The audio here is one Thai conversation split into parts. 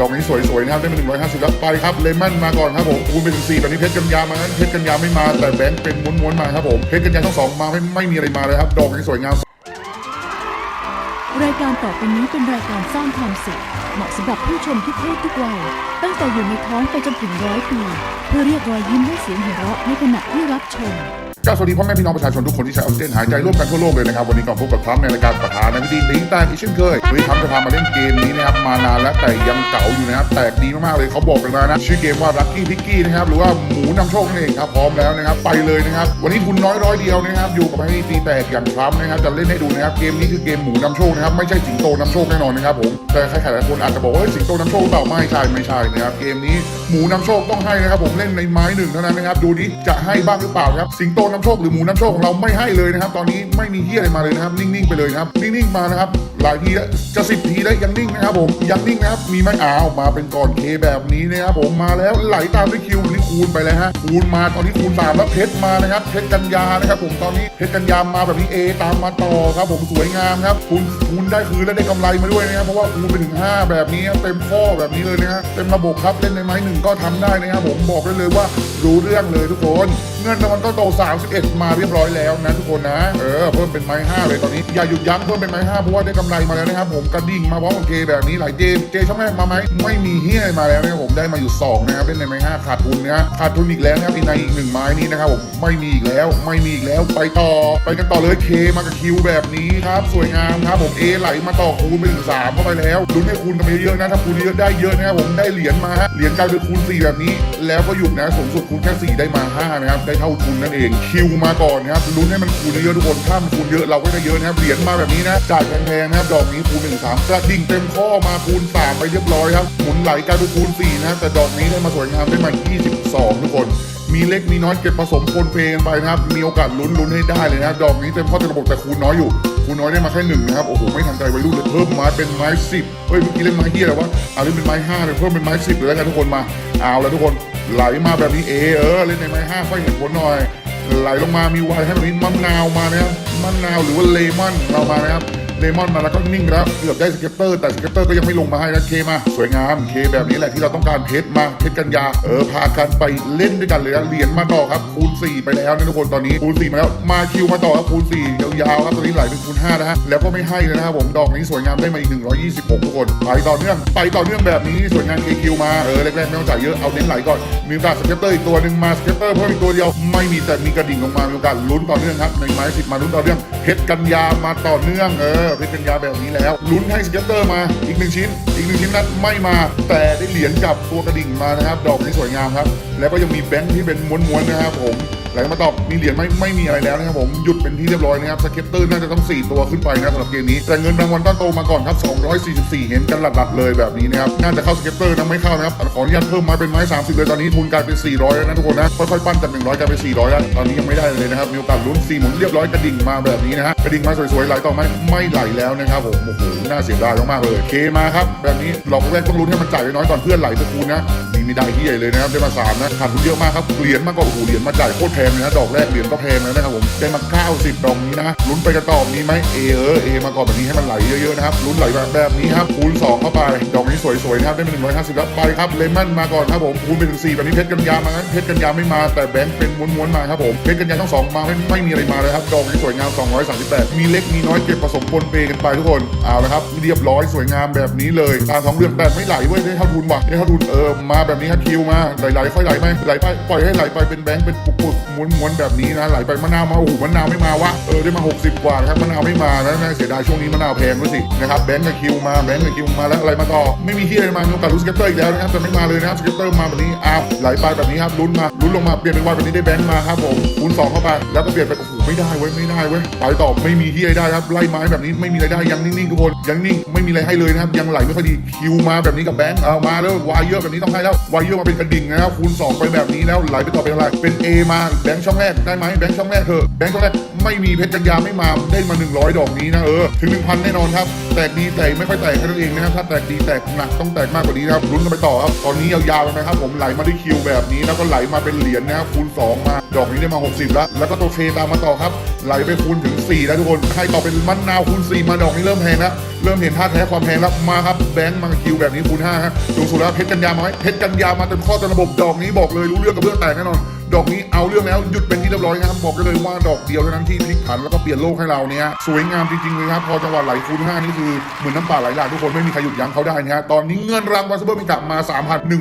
ดอกนี้สวยๆนะครับได้มา150 แล้วไปครับเลมอนมาก่อนครับผมคูณไปถึง4แบบนี้เพชรกัญญามาเพชรกัญญาไม่มาแต่แบงค์เป็นม้วนๆมาครับผมเพชรกัญญาทั้งสองมาไม่ไม่มีอะไรมาเลยครับ ดอกนี้สวยงามรายการต่อไปนี้เป็นรายการสร้างความสุขเหมาะสำหรับผู้ชมทุกเพศทุกวัยตั้งแต่อยู่ในท้องไปจนถึงร้อยปี เพื่อเรียกรอยยิ้มและเสียงหัวเราะในขณะที่รับชม ก็สวัสดีพ่อแม่พี่น้องประชาชนทุกคนที่ใช้ออกซิเจนหายใจร่วมกันทั่วโลกเลยนะครับ วันนี้ก็พบกับทรัมในรายการประธานาธิบดีลิงแตกอีกเช่นเคยวันนี้ทรัมจะพามาเล่นเกมนี้นะครับมานานแล้วแต่ยังเก่าอยู่นะครับแตกดีมากๆเลยเขาบอกกันมานะ ชื่อเกมว่า Lucky Picky นะครับหรือว่าหมูนำโชคนั่นเองครับพร้อมแล้วนะครับไปเลยนะครับวันนี้คุณน้อยร้อยเดียวนะครับอยู่กับให้ตีแตกอย่างทรัมนะครับจะเล่นให้ดูนะครับเกมนี้คือเกมหมูนำโชคนะครับไม่ใช่สิงโตนำโชคแน่นอนนะครับผมแต่ใครๆหลายคนอาจจะบอกว่าเฮ้สิงโตนำโชคหรือเปล่าไม่ใช่ไม่ใช่นะครับเกมนี้หมูนำโชคต้องให้นะครับผมเล่นในไม้หนึ่งเท่านั้นนะครับดูดิจะให้บ้างหรือเปล่าครับสิงโตนำโชคหรือหมูนำโชคของเราไม่ให้เลยนะครับ ตอนนี้ไม่มีเฮียอะไรมาเลยนะครับ นิ่งๆไปเลยนะครับ นิ่งๆมานะครับ หลายทีแล้วจะสิบทีแล้วยังนิ่งนะครับผมยังนิ่งนะครับ มีไม้อ้าวมาเป็นก่อนเคแบบนี้นะครับผมมาแล้วไหลตามด้วยคิวนี่ คูณไปเลยฮะคูณมาตอนนี้คูณสามแล้วเพชรมานะครับเพชรกัญญานะครับผมตอนนี้เพชรกัญญามาแบบนี้เอตามมาต่อครับผมสวยงามครับคูณคูณได้คืนและได้กำไรมาด้วยนะครับเพราะว่าคูณไปถึง 5 แบบนี้เต็มข้อแบบนี้เลยนะฮะเต็มระบบครับเล่นในไม้หนึ่งก็ทำได้นะครับผมบอกได้เลยว่ารู้เรื่องเลยทุกคนเงินรางวัลก็โต 31 มาเรียบร้อยแล้วนะทุกคนนะ เออ เพิ่มเป็นไม้ 5 เลยตอนนี้ อย่าหยุดยั้งเพิ่มเป็นไม้ 5 เพราะว่าได้กำไรมาแล้วนะครับผมกระดิ่งมาพร้อมกับเกแบบนี้หลายเกมเกช่องแรกมาไหมไม่มีเฮียมาแล้วนะครับผมได้มาอยู่ 2 นะครับเล่นในไม้ 5 ขาดทุนนะขาดทุนอีกแล้วนะครับอีในอีกหนึ่งไม้นี้นะครับผมไม่มีอีกแล้วไม่มีอีกแล้วไปต่อ ไปกันต่อเลยเคมากับคิวแบบนี้ครับสวยงามครับผมเอไหลมาต่อคูณไปถึงสามเข้าไปแล้วลุ้นให้คูณกันไปเยอะๆนะถ้าคูณเยอะได้เยอะนะครับผมได้เหรียญมาฮะเหรียญกลายเป็นคูณ4แบบนี้ แล้วก็หยุดนะสูงสุดคูณแค่4ได้มา5นะครับได้เท่าทุนนั่นเองคิวมาก่อนนะครับลุ้นให้มันคูณเยอะทุกคนถ้ามันคูณเยอะเราก็ได้เยอะนะครับเหรียญมาแบบนี้นะจ่ายแพงๆนะครับดอกนี้คูณ1 3กระดิ่งเต็มข้อมาคูณ3ไปเรียบร้อยครับหมุนไหลกลายเป็นคูณ4นะแต่ดอกนี้ได้มาสวยงามได้มา22ทุกคน มีเล็กมีน้อยเก็บผสมปนเปกันไปนะครับ มีโอกาสลุ้นลุ้นให้ได้เลยนะครับ ดอกนี้เต็มข้อเต็มระบบแต่คูณน้อยอยู่ คูณน้อยได้มาแค่หนึ่งนะครับ โอ้โห ไม่ทันใจวัยรุ่นเลยเพิ่มไม้เป็นไม้สิบเฮ้ยเมื่อกี้เล่นไม้เฮียอะไรวะเอาเล่นเป็นไม้ห้าเลยเพิ่มเป็นไม้สิบเลยแล้วกันทุกคนมา เอาแล้วทุกคน ไหลมาแบบนี้เอเออเล่นในไม้ห้าค่อยเห็นผลหน่อย ไหลลงมามีวายให้แบบนี้มะนาวมานะครับมะนาวหรือว่าเลมอนเรามานะครับ เลมอนมาแล้วก็นิ่งแล้วเกือบได้สเก็ตเตอร์แต่สเก็ตเตอร์ก็ยังไม่ลงมาให้นะเคมา สวยงามเคแบบนี้แหละที่เราต้องการเพชรมาเพชรกัญญาเออพากันไปเล่นด้วยกันเลยนะเหรียญมาต่อครับคูณ 4 ไปแล้วนะทุกคนตอนนี้คูณ4มาแล้วมาคิวมาต่อครับคูณ4ยาวๆครับตอนนี้ไหลเป็นคูณ5นะฮะแล้วก็ไม่ให้นะครับผมดอกนี้สวยงามได้มาอีก 126 ทุกคนไปต่อเนื่องไปต่อเนื่องแบบนี้สวยงามเคคิวมาเออแรกๆไม่ต้องจ่ายเยอะเอาเน้นไหลก่อนมีโอกาสสเก็ตเตอร์อีกตัวหนึ่งมาสเก็ตเตอร์เพิ่มอีกตัวเดียวไม่มีแต่มีกระดิ่งลงมามีโอกาสลุ้นต่อเนื่องครับในไม้สิบมาลุ้นต่อเนื่องเพชรกัญญามาต่อเนื่องเออเพชรกัญญาแบบนี้แล้ว ลุ้นให้สเก็ตเตอร์มาอีกหนึ่งชิ้น อีกหนึ่งชิ้นนั้นไม่มา แต่ได้เหรียญกับตัวกระดิ่งมานะครับ ดอกนี้สวยงามครับ แล้วก็ยังมีแบงค์ที่เป็นม้วนๆนะครับผม ไหลมาตอบมีเหรียญไม่ไม่มีอะไรแล้วนะครับผมหยุดเป็นที่เรียบร้อยนะครับสเก็ตเตอร์น่าจะต้อง 4 ตัวขึ้นไปนะสำหรับเกมนี้แต่เงินรางวัลต้นโตมาก่อนครับ 244 เห็นกันหลัดๆเลยแบบนี้นะครับน่าจะเข้าสเก็ตเตอร์นะไม่เข้านะครับขออนุญาตเพิ่มมาเป็นไม้ 30 เลยตอนนี้ทุนกลายเป็น 400 แล้วนะทุกคนนะค่อยๆปั้นจาก 100กลายเป็น 400 แล้วตอนนี้ยังไม่ได้เลยนะครับมีโอกาสลุ้น4หมุนเรียบร้อยกระดิ่งมาแบบนี้นะฮะกระดิ่งมาสวยๆไหลต่อไหมไม่ไหลแล้วนะครับผมโอ้โหน่าเสียดายมากๆเลยเคมาครับแบบนี้หลอกแรกต้องลุ้นให้มันจ่ายน้อยก่อนเพื่อนไหลไปคูณนะ นี่ได้ที่ใหญ่เลยนะครับได้มาสามนะขาดทุนเยอะมากครับเหรียญมากกว่าโอ้โหเหรียญมาจ่ายโคตรแพงเลยนะดอกแรกเหรียญก็แพงแล้วนะครับผมได้มา 90 ดอกนี้นะลุ้นไปกันต่อมีไหมเอเออเอมาก่อนแบบนี้ให้มันไหลเยอะๆนะครับลุ้นไหลแบบแบบนี้ครับคูณ2เข้าไปดอกนี้สวยๆนะครับได้มา150แล้วไปครับเลมอนมาก่อนครับผมคูณไปถึง4แบบนี้เพชรกัญญามาเพชรกัญญาไม่มาแต่แบงค์เป็นม้วนๆมาครับผมเพชรกัญญาทั้งสองมาไม่ไม่มีอะไรมาเลยครับดอกนี้สวยงาม 238 มีเล็กมีน้อยเก็บผสมปนเปกันไปทุกคนเอาละครับเรียบร้อยสวยงามแบบนี้เลยตาท้องเรื่องแต่ไม่ไหลเว้ยได้เท่าทุนว่ะได้เท่าทุนเออมาแบบแบบนี้ครับคิวมาไหลๆค่อยไหลไหมไหลไปปล่อยให้ไหลไปเป็นแบงค์เป็นปุกๆม้วนๆแบบนี้นะไหลไปมะนาวมาโอ้โหมะนาวไม่มาวะเออได้มา 60 กว่าครับมะนาวไม่มานะน่เสียดายช่วงนี้มะนาวแพงด้วยสินะครับแบงค์กับคิวมาแบงค์กับคิวมาแล้วอะไรมาต่อไม่มีที่อะไรมามีโอกาสรู้สเก็ตเตอร์อีกแล้วนะครับแต่ไม่มาเลยนะครับสเก็ตเตอร์มาแบบนี้อ้าวไหลไปแบบนี้ครับลุ้นมาลุ้นลงมาเปลี่ยนเป็นวันแบบนี้ได้แบงค์มาครับผมคูณสองเข้าไปแล้วก็เปลี่ยนไปโอ้โหไม่ได้เว้ยไม่ได้เว้ยไปต่อไม่มีที่อะไรได้ครับไล่ไม้แบบนี้ไม่มีอะไรได้ยังนิ่งๆทุกคนยังนิ่งไม่มีอะไรให้เลยนะครับยังไหลไม่ค่อยดีคิวมาแบบนี้กับแบงค์เอามาแล้ววายเยอะแบบนี้ต้องให้แล้ววายเยมาเป็นกระดิ่งนะครับคูณสองไปแบบนี้แล้วไหลไปต่อเป็นอะไร เป็น A มาแบงค์ช่องแรกได้ไหมแบงค์ช่องแรกเถอะแบงค์ช่องแรกไม่มีเพชรกัญญาไม่มาได้มา 100 ดอกนี้นะเออถึง 1,000 แน่นอนครับ แตกดีแตกไม่ค่อยแตกแค่นั้นเองนะครับถ้าแตกดีแตกหนักต้องแตกมากกว่านี้นะครับลุ้นกันไปต่อครับตอนนี้ยาวๆเลยนะครับผมไหลมาที่คิวแบบนี้แล้วก็ไหลมาเป็นเหรียญนะครับคูณ 2 มา ดอกนี้ได้มา 60 แล้ว แล้วก็ตัวเคตามมาต่อครับไหลไปคูณถึง4แล้วทุกคนให้ต่อเป็นมะนาวคูณ4มาดอกนี้เริ่มแพงแล้ว เริ่มเห็นท่าแท้ความแพงแล้วมาครับแบงค์มาคิวแบบนี้คูณ5ฮะลงสุดแล้วเพชรกัญญามาไหมเพชรกัญญามาเต็มข้อเต็มระบบดอกนี้บอกเลยรู้เรื่องกับเรื่องแตกแน่นอน ดอกนี้เอาเรื่องแล้วหยุดเป็นที่เรียบร้อยนะครับบอกได้เลยว่าดอกเดียวเท่านั้นที่พลิกผันแล้วก็เปลี่ยนโลกให้เราเนี่ยสวยงามจริงๆเลยครับพอจังหวะไหลคูณ5นี่คือเหมือนน้ำป่าไหลหลากทุกคนไม่มีใครหยุดยั้งเขาได้นะฮะตอนนี้เงินรางวัลซูเปอร์มิกะมา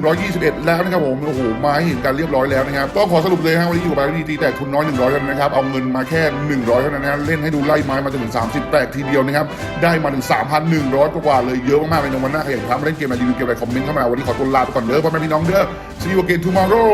3,121 แล้วนะครับผมโอ้โหมาให้เห็นกันเรียบร้อยแล้วนะครับก็ขอสรุปเลยฮะวันนี้อยู่กับดีตีแต่ทุนน้อย 100เท่านั้นนะครับเอาเงินมาแค่ 100เท่านั้นนะเล่นให้ดูไล่ไม้มาจนถึง 30 แตกทีเดียวนะครับได้มาถึง3,100 กว่าเลยเยอะมากๆเลยในวันหน้าใครอยากทำมาเล่นเกมอะไรรีวิวเกมอะไรคอมเมนต์เข้ามาวันนี้ขอตัวลาไปก่อนเด้อพ่อแม่พี่น้องเด้อ see you again tomorrow